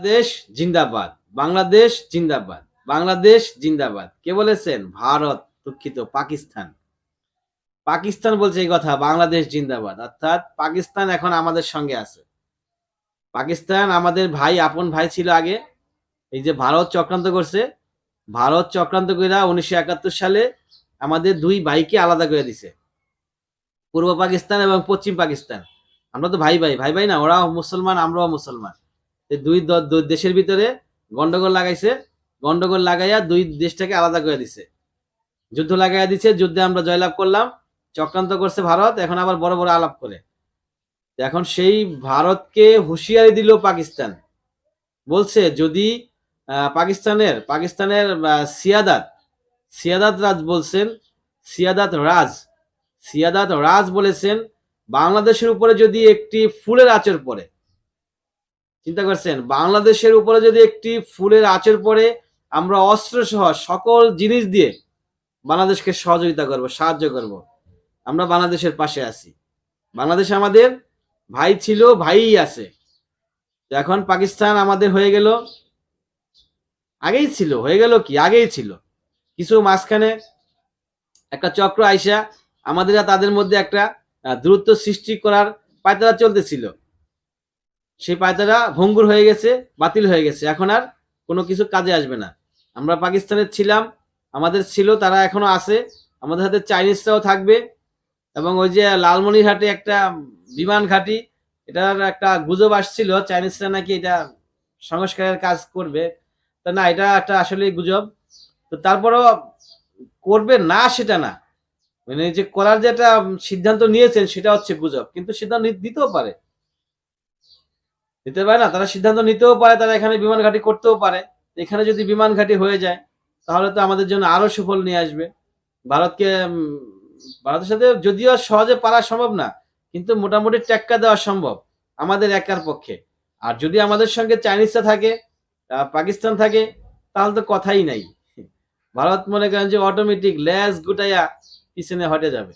বাংলাদেশ জিন্দাবাদ বাংলাদেশ জিন্দাবাদ বাংলাদেশ জিন্দাবাদ। কে বলেছেন? ভারত, দুঃখিত, পাকিস্তান। পাকিস্তান বলছে এই কথা, বাংলাদেশ জিন্দাবাদ। অর্থাৎ পাকিস্তান এখন আমাদের সঙ্গে আছে। পাকিস্তান আমাদের ভাই, আপন ভাই ছিল আগে। এই যে ভারত চক্রান্ত করছে, ভারত চক্রান্ত করে উনিশশো একাত্তর সালে আমাদের দুই ভাইকে আলাদা করে দিছে। পূর্ব পাকিস্তান এবং পশ্চিম পাকিস্তান। আমরা তো ভাই ভাই ভাই ভাই না, ওরাও মুসলমান, আমরাও মুসলমান। দুই দুই দেশের ভিতরে গন্ডগোল লাগাইছে। গন্ডগোল লাগাইয়া দুই দেশটাকে আলাদা করে দিছে। যুদ্ধ লাগাইয়া দিছে, যুদ্ধে আমরা জয়লাভ করলাম, চক্রান্ত করছে ভারত, এখন আবার বড় বড় আলাপ করে। এখন সেই ভারতকে হুঁশিয়ারি দিল পাকিস্তান। বলছে, যদি পাকিস্তানের পাকিস্তানের সিয়াদাত সিয়াদাত রাজ বলছেন, সিয়াদাত রাজ সিয়াদাত রাজ বলেছেন, বাংলাদেশের উপরে যদি একটি ফুলের আচর পড়ে চিন্তা করছেন? বাংলাদেশের উপরে যদি একটি ফুলের আচর পড়ে আমরা অস্ত্র সহ সকল জিনিস দিয়ে বাংলাদেশকে সহযোগিতা করব সাহায্য করব। আমরা বাংলাদেশের পাশে আছি। বাংলাদেশ আমাদের ভাই ছিল ভাইই আছে। এখন পাকিস্তান আমাদের হয়ে গেল। আগেই ছিল হয়ে গেল কি? আগেই ছিল। কিছু মাঝখানে একটা চক্র আইসা আমাদের তাদের মধ্যে একটা আহ, দূরত্ব সৃষ্টি করার পায়তারা চলতেছিল। সেই পায়তারা ভঙ্গুর হয়ে গেছে, বাতিল হয়ে গেছে। এখন আর কোনো কিছু কাজে আসবে না। আমরা পাকিস্তানের ছিলাম, আমাদের ছিল, তারা এখনও আছে। আমাদের হাতে চাইনিজরাও থাকবে এবং ওই যে লালমনিরহাটে একটা বিমান ঘাঁটি, এটার একটা গুজব আসছিল, চাইনিজরা নাকি এটা সংস্কারের কাজ করবে। তা না, এটা একটা আসলে গুজব। তো তারপরও করবে না সেটা না। মানে যে করার যেটা সিদ্ধান্ত নিয়েছেন, সেটা হচ্ছে গুজব। কিন্তু সিদ্ধান্ত নিতেও পারে। নিতে পারে না, তারা সিদ্ধান্ত নিতেও পারে, তারা এখানে বিমান ঘাঁটি করতেও পারে। এখানে যদি বিমান ঘাঁটি হয়ে যায়, তাহলে তো আমাদের জন্য আরও সুফল নিয়ে আসবে। ভারতকে ভারতের সাথে যদিও সহজে পারা সম্ভব না, কিন্তু মোটামুটি টেক্কা দেওয়া সম্ভব আমাদের একার পক্ষে। আর যদি আমাদের সঙ্গে চাইনিজরা থাকে পাকিস্তান থাকে, তাহলে তো কথাই নাই। ভারত মনে করেন যে অটোমেটিক ল্যাস গুটাইয়া পিছনে হটে যাবে।